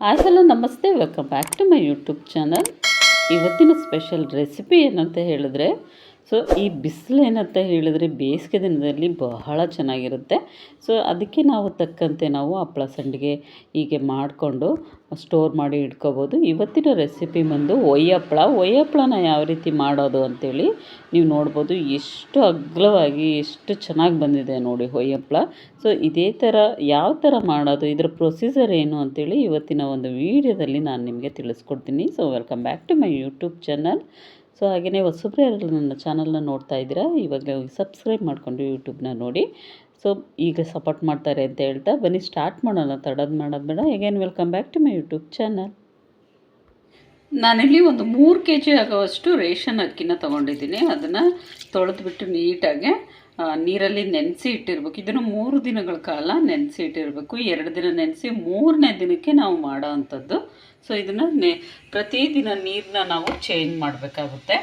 Hi ನಮಸ್ತೆ welcome back to my YouTube channel ಇವತ್ತಿನ special recipe ಏನಂತ ಹೇಳಿದ್ರೆ ಸೊ, ಈ ಬಿಸಿಲು ಏನಂತ ಹೇಳಿದ್ರೆ ಬೇಸಿಗೆ ದಿನದಲ್ಲಿ ಬಹಳ ಚೆನ್ನಾಗಿರುತ್ತೆ. ಸೊ, ಅದಕ್ಕೆ ನಾವು ತಕ್ಕಂತೆ ನಾವು ಹಪ್ಪಳ ಸಂಡಿಗೆ ಹೀಗೆ ಮಾಡಿಕೊಂಡು ಸ್ಟೋರ್ ಮಾಡಿ ಇಟ್ಕೋಬೋದು. ಇವತ್ತಿನ ರೆಸಿಪಿ ಬಂದು ಒಯ್ಯಪ್ಪಳ ಒಯ್ಯಪ್ಪಳನ ಯಾವ ರೀತಿ ಮಾಡೋದು ಅಂತೇಳಿ ನೀವು ನೋಡ್ಬೋದು. ಎಷ್ಟು ಅಗ್ಲವಾಗಿ, ಎಷ್ಟು ಚೆನ್ನಾಗಿ ಬಂದಿದೆ ನೋಡಿ ಒಯ್ಯಪ್ಪಳ. ಸೊ, ಇದೇ ಥರ ಯಾವ ಥರ ಮಾಡೋದು, ಇದರ ಪ್ರೊಸೀಜರ್ ಏನು ಅಂತೇಳಿ ಇವತ್ತಿನ ಒಂದು ವಿಡಿಯೋದಲ್ಲಿ ನಾನು ನಿಮಗೆ ತಿಳಿಸ್ಕೊಡ್ತೀನಿ. So, welcome back to my YouTube channel. So ಹಾಗೆಯೇ ಹೊಸಬ್ರು ಯಾರು ನನ್ನ ಚಾನಲ್ನ ನೋಡ್ತಾ ಇದ್ದೀರಾ ಇವಾಗಲೇ ಸಬ್ಸ್ಕ್ರೈಬ್ ಮಾಡಿಕೊಂಡು ಯೂಟ್ಯೂಬ್ನ ನೋಡಿ. ಸೊ ಈಗ ಸಪೋರ್ಟ್ ಮಾಡ್ತಾರೆ ಅಂತ ಹೇಳ್ತಾ, ಬನ್ನಿ ಸ್ಟಾರ್ಟ್ ಮಾಡೋಣ, ತಡೋದು ಮಾಡೋದು ಬೇಡ. Again welcome back to my YouTube channel ನಾನಿಲ್ಲಿ ಒಂದು ಮೂರು ಕೆ ಜಿ ಆಗೋವಷ್ಟು ರೇಷನ್ ಅಕ್ಕಿನ ತೊಗೊಂಡಿದ್ದೀನಿ. ಅದನ್ನು ತೊಳೆದ್ಬಿಟ್ಟು ನೀಟಾಗೆ ನೀರಲ್ಲಿ ನೆನೆಸಿ ಇಟ್ಟಿರಬೇಕು. ಇದನ್ನು ಮೂರು ದಿನಗಳ ಕಾಲ ನೆನೆಸಿ ಇಟ್ಟಿರಬೇಕು. ಎರಡು ದಿನ ನೆನೆಸಿ ಮೂರನೇ ದಿನಕ್ಕೆ ನಾವು ಮಾಡೋ ಅಂಥದ್ದು. ಸೊ ಇದನ್ನು ನೆ, ಪ್ರತಿದಿನ ನೀರನ್ನ ನಾವು ಚೇಂಜ್ ಮಾಡಬೇಕಾಗುತ್ತೆ.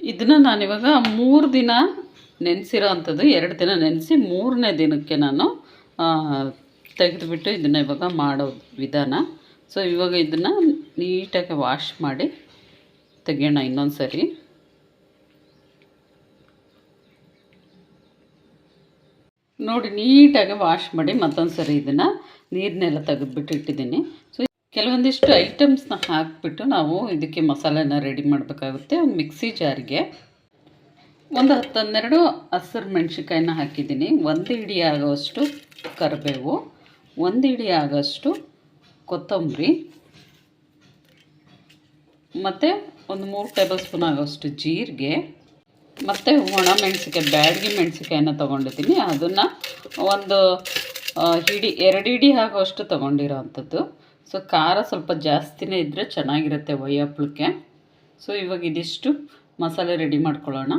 ಇದನ್ನು ನಾನಿವಾಗ ಮೂರು ದಿನ ನೆನೆಸಿರೋ ಅಂಥದ್ದು. ಎರಡು ದಿನ ನೆನೆಸಿ ಮೂರನೇ ದಿನಕ್ಕೆ ನಾನು ತೆಗೆದುಬಿಟ್ಟು ಇದನ್ನು ಇವಾಗ ಮಾಡೋ ವಿಧಾನ. ಸೊ ಇವಾಗ ಇದನ್ನು ನೀಟಾಗಿ ವಾಶ್ ಮಾಡಿ ತೆಗೆಯೋಣ ಇನ್ನೊಂದು ಸರಿ ನೋಡಿ, ನೀಟಾಗಿ ವಾಶ್ ಮಾಡಿ ಮತ್ತೊಂದು ಸರಿ ಇದನ್ನು ನೀರನ್ನೆಲ್ಲ ತೆಗೆದುಬಿಟ್ಟು ಇಟ್ಟಿದ್ದೀನಿ. ಸೊ ಕೆಲವೊಂದಿಷ್ಟು ಐಟಮ್ಸ್ನ ಹಾಕಿಬಿಟ್ಟು ನಾವು ಇದಕ್ಕೆ ಮಸಾಲೆನ ರೆಡಿ ಮಾಡಬೇಕಾಗುತ್ತೆ ಒಂದು ಮಿಕ್ಸಿ ಜಾರಿಗೆ ಒಂದು ಹತ್ತು ಹನ್ನೆರಡು ಹಸಿರು ಮೆಣಸಿನ್ಕಾಯಿನ ಹಾಕಿದ್ದೀನಿ. ಒಂದು ಇಡಿ ಆಗೋಷ್ಟು ಕರಿಬೇವು, ಒಂದು ಇಡಿ ಆಗೋಷ್ಟು ಕೊತ್ತಂಬರಿ, ಮತ್ತು ಒಂದು ಮೂರು ಟೇಬಲ್ ಸ್ಪೂನ್ ಆಗೋಷ್ಟು ಜೀರಿಗೆ ಮತ್ತು ಒಣ ಮೆಣಸಿಕಾಯಿ ಬ್ಯಾಡಗಿ ಮೆಣಸಿಕಾಯನ್ನ ತೊಗೊಂಡಿದ್ದೀನಿ. ಅದನ್ನು ಒಂದು ಹಿಡಿ, ಎರಡು ಹಿಡಿ ಆಗುವಷ್ಟು ತೊಗೊಂಡಿರೋ ಅಂಥದ್ದು ಸೊ ಖಾರ ಸ್ವಲ್ಪ ಜಾಸ್ತಿನೇ ಇದ್ದರೆ ಚೆನ್ನಾಗಿರುತ್ತೆ ಒಯ್ಯಪ್ಪಳಕ್ಕೆ. ಸೊ ಇವಾಗ ಇದಿಷ್ಟು ಮಸಾಲೆ ರೆಡಿ ಮಾಡ್ಕೊಳ್ಳೋಣ.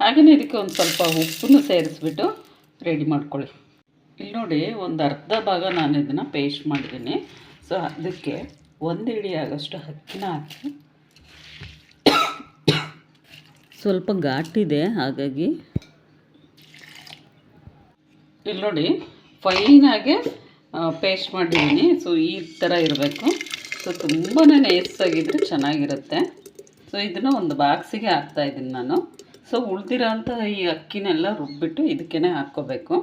ಹಾಗೆಯೇ ಇದಕ್ಕೆ ಒಂದು ಸ್ವಲ್ಪ ಉಪ್ಪನ್ನು ಸೇರಿಸ್ಬಿಟ್ಟು ರೆಡಿ ಮಾಡ್ಕೊಳ್ಳಿ. ಇಲ್ಲಿ ನೋಡಿ, ಒಂದು ಅರ್ಧ ಭಾಗ ನಾನು ಇದನ್ನು ಪೇಸ್ಟ್ ಮಾಡಿದ್ದೀನಿ. ಸೊ ಅದಕ್ಕೆ ಒಂದು ಹಿಡಿ ಆಗೋಷ್ಟು ಅಕ್ಕಿನ ಹಾಕಿ ಸ್ವಲ್ಪ ಘಾಟಿದೆ ಹಾಗಾಗಿ. ಇಲ್ಲಿ ನೋಡಿ ಫೈನಾಗೆ ಪೇಸ್ಟ್ ಮಾಡಿದ್ದೀನಿ. ಸೊ ಈ ಥರ ಇರಬೇಕು. ಸೊ ತುಂಬಾ ನೈಸಾಗಿದ್ದರೆ ಚೆನ್ನಾಗಿರುತ್ತೆ. ಸೊ ಇದನ್ನು ಒಂದು ಬಾಕ್ಸಿಗೆ ಹಾಕ್ತಾಯಿದ್ದೀನಿ ನಾನು. ಸೊ ಉಳ್ದಿರೋ ಅಂಥ ಈ ಅಕ್ಕಿನೆಲ್ಲ ರುಬ್ಬಿಟ್ಟು ಇದಕ್ಕೇ ಹಾಕ್ಕೋಬೇಕು.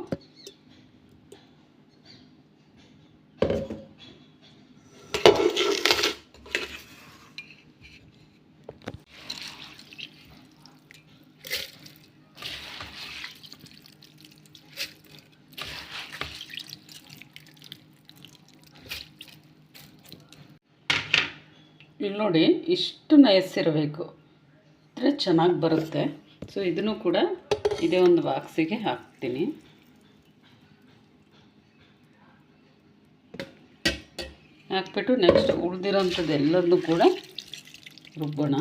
ಇಲ್ಲಿ ನೋಡಿ ಇಷ್ಟು ನಯಸ್ಸಿರಬೇಕು ಅಂದರೆ ಚೆನ್ನಾಗಿ ಬರುತ್ತೆ. ಸೊ ಇದನ್ನು ಕೂಡ ಇದೇ ಒಂದು ಬಾಕ್ಸಿಗೆ ಹಾಕ್ತೀನಿ. ಹಾಕ್ಬಿಟ್ಟು ನೆಕ್ಸ್ಟ್ ಉಳಿದಿರೋಂಥದ್ದು ಎಲ್ಲದನ್ನು ಕೂಡ ರುಬ್ಬೋಣ.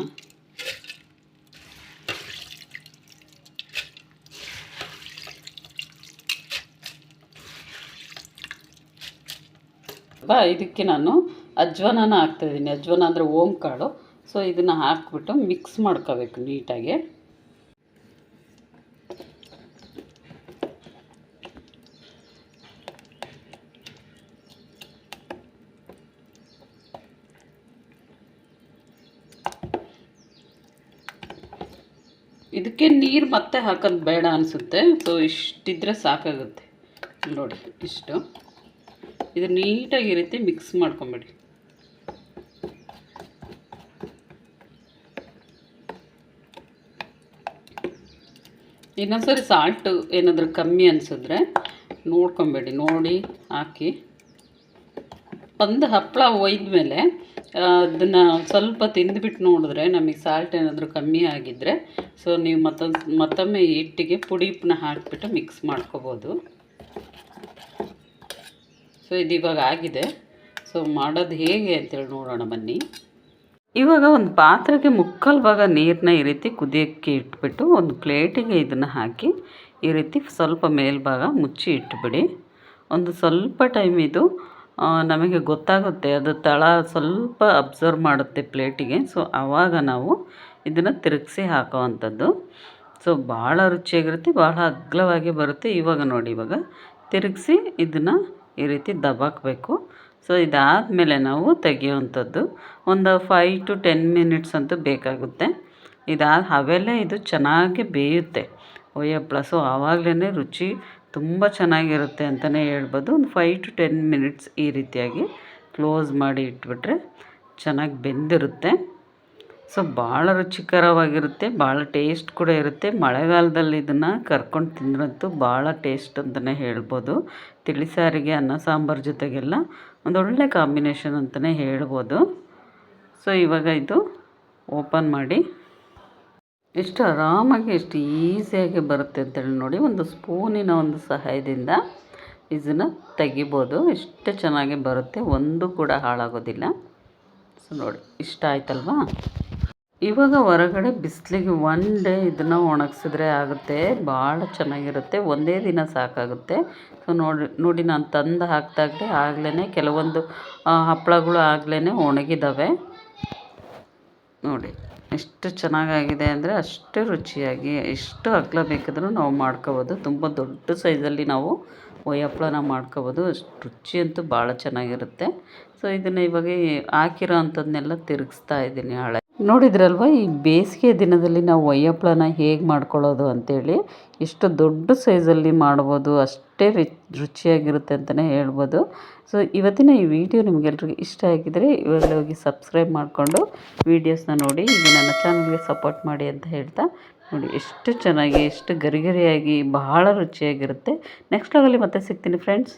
ಬಾ, ಇದಕ್ಕೆ ನಾನು ಅಜ್ವಾನನ ಹಾಕ್ತಾಯಿದ್ದೀನಿ. ಅಜ್ವಾನ ಅಂದರೆ ಓಮ್ ಕಾಳು. ಸೊ ಇದನ್ನು ಹಾಕ್ಬಿಟ್ಟು ಮಿಕ್ಸ್ ಮಾಡ್ಕೋಬೇಕು ನೀಟಾಗಿ. ಇದಕ್ಕೆ ನೀರು ಮತ್ತೆ ಹಾಕೋದು ಬೇಡ ಅನಿಸುತ್ತೆ. ಸೊ ಇಷ್ಟಿದ್ರೆ ಸಾಕಾಗುತ್ತೆ. ನೋಡಿ, ಇಷ್ಟು. ಇದು ನೀಟಾಗಿ ರೀತಿ ಮಿಕ್ಸ್ ಮಾಡ್ಕೊಂಬಿಡಿ. ಇನ್ನೊಂದ್ಸರಿ ಸಾಲ್ಟು ಏನಾದರೂ ಕಮ್ಮಿ ಅನಿಸಿದ್ರೆ ನೋಡ್ಕೊಬೇಡಿ, ನೋಡಿ, ಹಾಕಿ. ಒಂದು ಹಪ್ಪಳ ಒಯ್ದ್ಮೇಲೆ ಅದನ್ನು ಸ್ವಲ್ಪ ತಿಂದುಬಿಟ್ಟು ನೋಡಿದ್ರೆ ನಮಗೆ ಸಾಲ್ಟ್ ಏನಾದರೂ ಕಮ್ಮಿ ಆಗಿದ್ದರೆ ಸೊ ನೀವು ಮತ್ತೊಂದು, ಮತ್ತೊಮ್ಮೆ ಹಿಟ್ಟಿಗೆ ಪುಡಿ ಉಪ್ಪನ್ನ ಹಾಕಿಬಿಟ್ಟು ಮಿಕ್ಸ್ ಮಾಡ್ಕೋಬೋದು. ಸೊ ಇದು ಇವಾಗ ಆಗಿದೆ. ಸೊ ಮಾಡೋದು ಹೇಗೆ ಅಂತೇಳಿ ನೋಡೋಣ ಬನ್ನಿ. ಇವಾಗ ಒಂದು ಪಾತ್ರೆಗೆ ಮುಕ್ಕಾಲು ಭಾಗ ನೀರನ್ನ ಈ ರೀತಿ ಕುದಿಯೋಕ್ಕೆ ಇಟ್ಬಿಟ್ಟು ಒಂದು ಪ್ಲೇಟಿಗೆ ಇದನ್ನು ಹಾಕಿ ಈ ರೀತಿ ಸ್ವಲ್ಪ ಮೇಲ್ಭಾಗ ಮುಚ್ಚಿ ಇಟ್ಬಿಡಿ. ಒಂದು ಸ್ವಲ್ಪ ಟೈಮ್ ಇದು ನಮಗೆ ಗೊತ್ತಾಗುತ್ತೆ, ಅದು ತಳ ಸ್ವಲ್ಪ ಅಬ್ಸರ್ವ್ ಮಾಡುತ್ತೆ ಪ್ಲೇಟಿಗೆ. ಸೊ, ಆವಾಗ ನಾವು ಇದನ್ನು ತಿರುಗಿಸಿ ಹಾಕೋವಂಥದ್ದು. ಸೊ, ಭಾಳ ರುಚಿಯಾಗಿರುತ್ತೆ, ಭಾಳ ಅಗ್ಲವಾಗಿ ಬರುತ್ತೆ. ಇವಾಗ ನೋಡಿ, ಇವಾಗ ತಿರುಗಿಸಿ ಇದನ್ನು ಈ ರೀತಿ ದಬಾಕಬೇಕು. ಸೊ ಇದಾದಮೇಲೆ ನಾವು ತೆಗಿಯುವಂಥದ್ದು ಒಂದು ಫೈವ್ ಟು ಟೆನ್ ಮಿನಿಟ್ಸ್ ಅಂತೂ ಬೇಕಾಗುತ್ತೆ. ಇದಾದ ಅವೆಲ್ಲ ಇದು ಚೆನ್ನಾಗಿ ಬೇಯುತ್ತೆ. ಒಯ್ಯ ಪ್ಲಸ್ಸು ಆವಾಗಲೇ ರುಚಿ ತುಂಬ ಚೆನ್ನಾಗಿರುತ್ತೆ ಅಂತಲೇ ಹೇಳ್ಬೋದು. ಒಂದು ಫೈವ್ ಟು ಟೆನ್ ಮಿನಿಟ್ಸ್ ಈ ರೀತಿಯಾಗಿ ಕ್ಲೋಸ್ ಮಾಡಿ ಇಟ್ಬಿಟ್ರೆ ಚೆನ್ನಾಗಿ ಬೆಂದಿರುತ್ತೆ. ಸೊ ಭಾಳ ರುಚಿಕರವಾಗಿರುತ್ತೆ, ಭಾಳ ಟೇಸ್ಟ್ ಕೂಡ ಇರುತ್ತೆ. ಮಳೆಗಾಲದಲ್ಲಿ ಇದನ್ನು ಕರ್ಕೊಂಡು ತಿಂದ್ರಂತೂ ಭಾಳ ಟೇಸ್ಟ್ ಅಂತಲೇ ಹೇಳ್ಬೋದು. ತಿಳಿಸಾರಿಗೆ ಅನ್ನ ಸಾಂಬಾರು ಜೊತೆಗೆಲ್ಲ ಒಂದೊಳ್ಳೆ ಕಾಂಬಿನೇಷನ್ ಅಂತಲೇ ಹೇಳ್ಬೋದು. ಸೊ ಇವಾಗ ಇದು ಓಪನ್ ಮಾಡಿ, ಎಷ್ಟು ಆರಾಮಾಗಿ, ಎಷ್ಟು ಈಸಿಯಾಗಿ ಬರುತ್ತೆ ಅಂತೇಳಿ ನೋಡಿ, ಒಂದು ಸ್ಪೂನಿನ ಒಂದು ಸಹಾಯದಿಂದ ಇದನ್ನು ತೆಗಿಬೋದು. ಎಷ್ಟು ಚೆನ್ನಾಗಿ ಬರುತ್ತೆ, ಒಂದು ಕೂಡ ಹಾಳಾಗೋದಿಲ್ಲ. ಸೊ ನೋಡಿ, ಇಷ್ಟ ಆಯ್ತಲ್ವಾ? ಇವಾಗ ಹೊರಗಡೆ ಬಿಸಿಲಿಗೆ ಒನ್ ಡೇ ಇದನ್ನು ಒಣಗಿಸಿದ್ರೆ ಆಗುತ್ತೆ, ಭಾಳ ಚೆನ್ನಾಗಿರುತ್ತೆ, ಒಂದೇ ದಿನ ಸಾಕಾಗುತ್ತೆ. ಸೊ ನೋಡಿ ನೋಡಿ ನಾನು ತಂದು ಹಾಕಿದಾಗಲೇ ಆಗಲೇ ಕೆಲವೊಂದು ಹಪ್ಪಳಗಳು ಆಗಲೇ ಒಣಗಿದ್ದಾವೆ ನೋಡಿ, ಎಷ್ಟು ಚೆನ್ನಾಗಾಗಿದೆ ಅಂದರೆ ಅಷ್ಟು ರುಚಿಯಾಗಿ, ಎಷ್ಟು ಹಗ್ಲ ಬೇಕಾದರೂ ನಾವು ಮಾಡ್ಕೋಬೋದು. ತುಂಬ ದೊಡ್ಡ ಸೈಜಲ್ಲಿ ನಾವು ಒಯ್ಯಪ್ಪಳನ ಮಾಡ್ಕೋಬೋದು. ಅಷ್ಟು ರುಚಿ ಅಂತೂ ಭಾಳ ಚೆನ್ನಾಗಿರುತ್ತೆ. ಸೊ ಇದನ್ನು ಇವಾಗ ಹಾಕಿರೋ ತಿರುಗಿಸ್ತಾ ಇದ್ದೀನಿ ಹಳೆ. ನೋಡಿದ್ರಲ್ವ ಈ ಬೇಸಿಗೆ ದಿನದಲ್ಲಿ ನಾವು ಒಯ್ಯ ಹೇಗೆ ಮಾಡ್ಕೊಳ್ಳೋದು ಅಂತೇಳಿ? ಎಷ್ಟು ದೊಡ್ಡ ಸೈಜಲ್ಲಿ ಮಾಡ್ಬೋದು, ಅಷ್ಟೇ ರಿಚ್ ರುಚಿಯಾಗಿರುತ್ತೆ ಅಂತಲೇ ಹೇಳ್ಬೋದು. ಸೊ ಇವತ್ತಿನ ಈ ವಿಡಿಯೋ ನಿಮಗೆಲ್ರಿಗೂ ಇಷ್ಟ ಆಗಿದರೆ ಇವಾಗಲೇ ಹೋಗಿ ಸಬ್ಸ್ಕ್ರೈಬ್ ಮಾಡಿಕೊಂಡು ವೀಡಿಯೋಸ್ನ ನೋಡಿ, ಈಗ ನನ್ನ ಚಾನಲ್ಗೆ ಸಪೋರ್ಟ್ ಮಾಡಿ ಅಂತ ಹೇಳ್ತಾ ನೋಡಿ, ಎಷ್ಟು ಚೆನ್ನಾಗಿ, ಎಷ್ಟು ಗರಿಗರಿಯಾಗಿ, ಬಹಳ ರುಚಿಯಾಗಿರುತ್ತೆ. ನೆಕ್ಸ್ಟ್ ಲಾಗಲ್ಲಿ ಮತ್ತೆ ಸಿಗ್ತೀನಿ ಫ್ರೆಂಡ್ಸ್